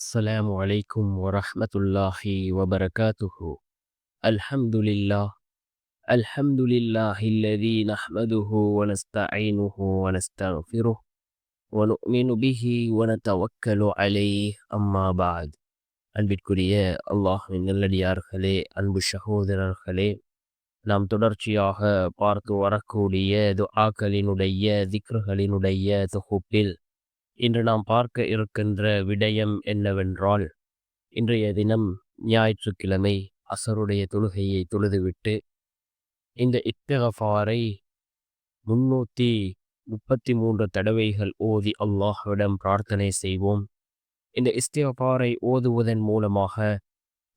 السلام عليكم ورحمة الله وبركاته الحمد لله الحمد لله الذي نحمده ونستعينه ونستغفره ونؤمن به ونتوكل عليه أما بعد அன்பிற்குரிய அல்லாஹின் நல்லடியார்களே அன்பு சகோதரர்களே நாம் தொடர்ச்சியாக பார்த்து வரக்கூடிய துஆக்களினுடைய திக்ருகளினுடைய தொகுப்பில் இன்று நாம் பார்க்க இருக்கின்ற விடயம் என்னவென்றால் இன்றைய தினம் ஞாயிற்றுக்கிழமை அசருடைய தொழுகையை தொழுதுவிட்டு இந்த இத்தகஃபாரை முன்னூற்றி முப்பத்தி மூன்று தடவைகள் ஓதி அல்லாஹ்விடம் பிரார்த்தனை செய்வோம். இந்த இஸ்திகஃபாரை ஓதுவதன் மூலமாக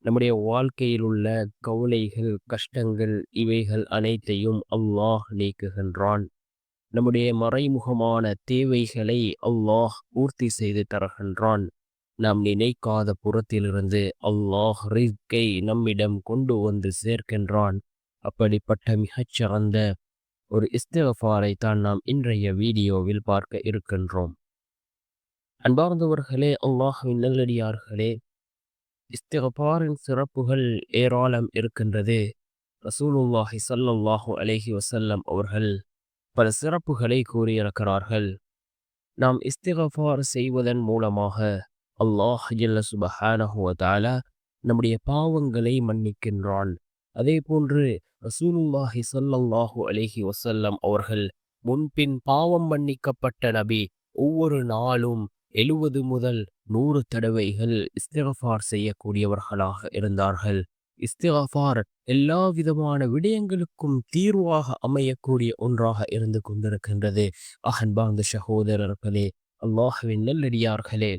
நம்முடைய வாழ்க்கையில் உள்ள கவலைகள் கஷ்டங்கள் இவைகள் அனைத்தையும் அல்லாஹ் நீக்குகின்றான். நம்முடைய மறைமுகமான தேவைகளை அல்லாஹ் பூர்த்தி செய்து தருகின்றான். நாம் நினைக்காத புறத்திலிருந்து அல்லாஹ் ரிஸ்கை நம்மிடம் கொண்டு வந்து சேர்க்கின்றான். அப்படிப்பட்ட மிகச்சிறந்த ஒரு இஸ்திகஃபாரை தான் நாம் இன்றைய வீடியோவில் பார்க்க இருக்கின்றோம். அன்பார்ந்தவர்களே அல்லாஹின் நல்லடியார்களே இஸ்திகபாரின் சிறப்புகள் ஏராளம் இருக்கின்றது. ரசூலுல்லாஹி சல்லாஹூ அலஹி வசல்லம் அவர்கள் பல சிறப்புகளை கூறியிருக்கிறார்கள். நாம் இஸ்திகஃபார் செய்வதன் மூலமாக அல்லாஹ் ஜல்ல சுபஹானஹு தாலா நம்முடைய பாவங்களை மன்னிக்கின்றான். அதே போன்று ரசூலுல்லாஹி சல்லல்லாஹு அலிஹி வசல்லம் அவர்கள் முன்பின் பாவம் மன்னிக்கப்பட்ட நபி ஒவ்வொரு நாளும் எழுவது முதல் நூறு தடவைகள் இஸ்திகஃபார் செய்யக்கூடியவர்களாக இருந்தார்கள். இஸ்திகஃபார் எல்லா விதமான விடயங்களுக்கும் தீர்வாக அமையக்கூடிய ஒன்றாக இருந்து கொண்டிருக்கின்றது. அகன்பார்ந்த சகோதரர்களே அல்லாஹுவின் நல்லடியார்களே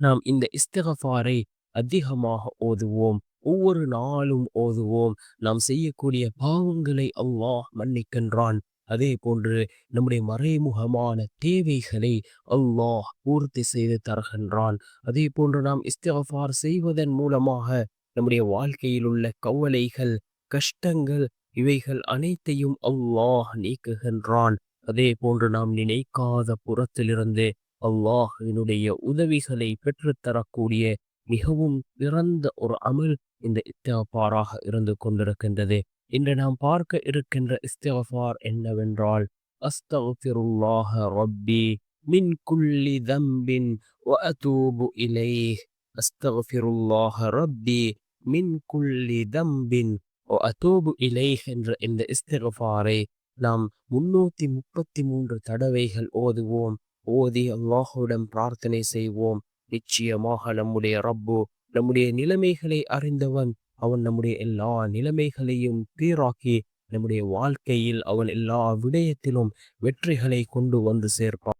நாம் இந்த இஸ்திகஃபாரை அதிகமாக ஓதுவோம். ஒவ்வொரு நாளும் ஓதுவோம். நாம் செய்யக்கூடிய பாவங்களை அல்லாஹ் மன்னிக்கின்றான். அதே போன்று நம்முடைய மறைமுகமான தேவைகளை அல்லாஹ் பூர்த்தி செய்து தருகின்றான். அதே போன்று நாம் இஸ்திகஃபார் செய்வதன் மூலமாக நம்முடைய வாழ்க்கையில் உள்ள கவலைகள் கஷ்டங்கள் இவைகள் அனைத்தையும் அல்லாஹ் நீக்குகின்றான் அதே போன்று நாம் நினைக்காத புறத்திலிருந்து அல்லாஹினுடைய உதவிகளை பெற்றுத்தரக்கூடிய மிகவும் சிறந்த ஒரு அமல் இந்த இஸ்திகஃபாராக இருந்து கொண்டிருக்கின்றது இன்று நாம் பார்க்க இருக்கின்ற இஸ்திகஃபார் என்னவென்றால் அஸ்தகுல்லாஹ ரப்பி மின் குல்லி தம்பின் وأتوب إليه أستغفر الله ربي மின் குல்லி தம்பின் ஓ அத்தோபு இலை என்ற இந்த இஸ்திகஃபாரை நாம் முன்னூத்தி முப்பத்தி மூன்று தடவைகள் ஓதுவோம். ஓதி அல்லாஹுடன் பிரார்த்தனை செய்வோம். நிச்சயமாக நம்முடைய ரப்பு நம்முடைய நிலைமைகளை அறிந்தவன். அவன் நம்முடைய எல்லா நிலைமைகளையும் தீராக்கி நம்முடைய வாழ்க்கையில் அவன் எல்லா விடயத்திலும் வெற்றிகளை கொண்டு வந்து சேர்ப்பான்.